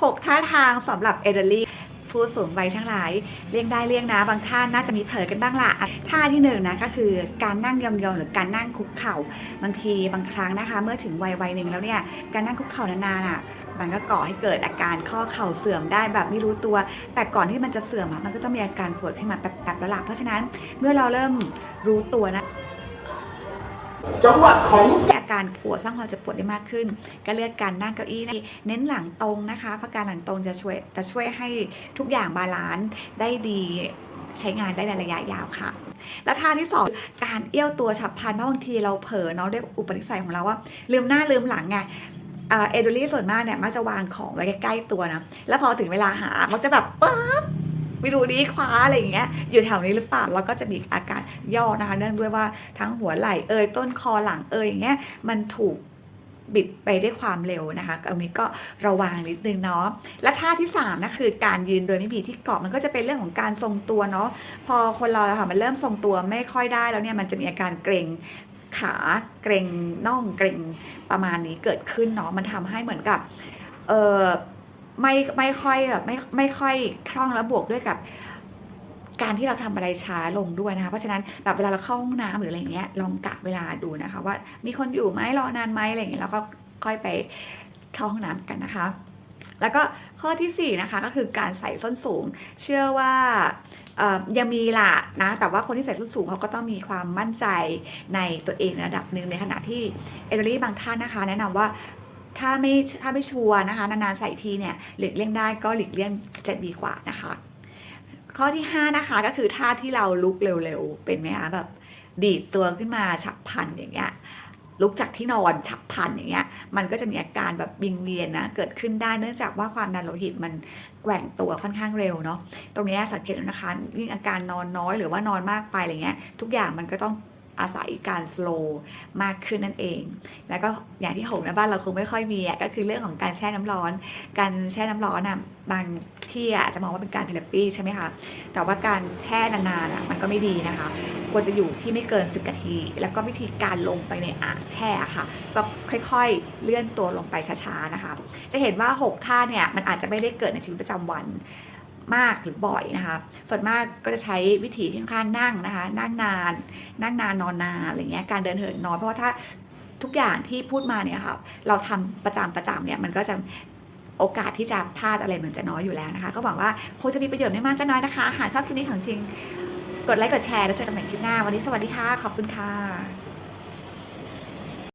6 ท่าทางสำหรับเอเดอรี่ผู้สูงวัยทั้งหลายเลี่ยงได้เลี่ยงนะบางท่านน่าจะมีเผลอกันบ้างละ่ะท่าที่หนึ่งนะก็คือการนั่งยองๆหรือการนั่งคุกเข่า บางทีบางครั้งนะคะ เมื่อถึงวัยวัยหนึ่งแล้วเนี่ยการนั่งคุกเข่านานๆอะมันก็ก่อให้เกิดอาการข้อเข่าเสื่อมได้แบบไม่รู้ตัว แต่ก่อนที่มันจะเสื่อมอะมันก็ต้องมีอาการปวดขึ้นมาแป๊บๆแล้วล่ะเพราะฉะนั้นเมื่อเราเริ่มรู้ตัวนะ จังหวัดของอาการปวดสร้างความเจ็บปวดได้มากขึ้น ก็เลือกการนั่งเก้าอี้เน้นหลังตรงนะคะ เพราะการหลังตรงจะช่วยจะช่วยให้ทุกอย่างบาลานซ์ได้ดีใช้งานได้ในระยะยาวค่ะ และท่าที่ 2 การเอี้ยวตัวฉับพลันเพราะบางทีเราเผลอเนาะด้วยอุปนิสัยของเราว่า ลืมหน้าลืมหลังไงเอ่อเอโดลี่ส่วนมากเนี่ยมักจะวางของไว้ใกล้ๆตัวนะ แล้วพอถึงเวลาหามักจะแบบปั๊บไม่รู้ดีคว้าอะไรอย่างเงี้ยอยู่แถวนี้หรือเปล่าแล้วก็จะมีอาการ ย่อนะคะ เนื่องด้วยว่าทั้งหัวไหล่เอยต้นคอหลังเอยอย่างเงี้ยมันถูกบิดไปด้วยความเร็วนะคะตรงนี้ก็ระวังนิดนึงเนาะ และท่าที่3นะคือการยืนโดยไม่มีที่เกาะมันก็จะเป็นเรื่องของการทรงตัวเนาะ พอคนเราค่ะมันเริ่มทรงตัวไม่ค่อยได้แล้วเนี่ยมันจะมีอาการเกร็งขาเกร็งน่องเกร็งประมาณนี้เกิดขึ้นเนาะ มันทำให้เหมือนกับ เออไม่ไม่ค่อยแบบไม่ไม่ค่อยคล่องและบวกด้วยกับ การที่เราทำอะไรช้าลงด้วยนะคะ เพราะฉะนั้นแบบเวลาเราเข้าห้องน้ำหรืออะไรเงี้ยลองกะเวลาดูนะคะ ว่ามีคนอยู่ไหมรอนานไหมอะไรเงี้ยแล้วก็ค่อยไปเข้าห้องน้ำกันนะคะ แล้วก็ข้อที่4นะคะก็คือการใส่ส้นสูง เชื่อว่าออยังมีล่ะนะแต่ว่าคนที่ใส่ส้นสูงเขาก็ต้องมีความมั่นใจในตัวเองระดับหนึ่งในขณะที่เอเดอรี่บางท่านนะคะ แนะนำว่าถ้าไม่ถ้าไม่ชัวร์นะคะนานๆใส่ทีเนี่ยหลีกเลี่ยงได้ก็หลีกเลี่ยงจะดีกว่านะคะ ข้อที่ 5 นะคะก็คือท่าที่เราลุกเร็วๆ เป็นไหมคะแบบดีดตัวขึ้นมาฉับพลันอย่างเงี้ยลุกจากที่นอนฉับพลันอย่างเงี้ยมันก็จะมีอาการแบบบิงเวียนนะเกิดขึ้นได้เนื่องจากว่าความดันโลหิตมันแกว่งตัวค่อนข้างเร็วเนาะตรงนี้สังเกตนะคะยิ่งอาการนอนน้อยหรือว่านอนมากไปอะไรเงี้ยทุกอย่างมันก็ต้อง อาศัยการ slow มากขึ้นนั่นเอง แล้วก็อย่างที่หกนะบ้านเราคงไม่ค่อยมีก็คือเรื่องของการแช่น้ำร้อน การแช่น้ำร้อนอะบางที่อะจะมองว่าเป็นการเทเลปีใช่ไหมคะ แต่ว่าการแช่นานๆอะมันก็ไม่ดีนะคะ ควรจะอยู่ที่ไม่เกิน 10 นาที แล้วก็วิธีการลงไปในอ่างแช่ค่ะ ก็ค่อยๆเลื่อนตัวลงไปช้าๆนะคะ จะเห็นว่า 6 ท่าเนี่ยมันอาจจะไม่ได้เกิดในชีวิตประจำวัน มากหรือบ่อยนะคะ ส่วนมากก็จะใช้วิธีที่ค่อนข้างนั่งนะคะ นั่งนาน นั่งนานนอนนานอะไรเงี้ย การเดินเหินน้อยเพราะว่าถ้าทุกอย่างที่พูดมาเนี่ยค่ะเราทำประจำประจำเนี่ยมันก็จะโอกาสที่จะพลาดอะไรมันจะน้อยอยู่แล้วนะคะ ก็หวังว่าคงจะมีประโยชน์ไม่มากก็น้อยนะคะ หากชอบคลิปนี้ของจริง กดไลค์กดแชร์แล้วเจอกันใหม่คลิปหน้า วันนี้สวัสดีค่ะ ขอบคุณค่ะ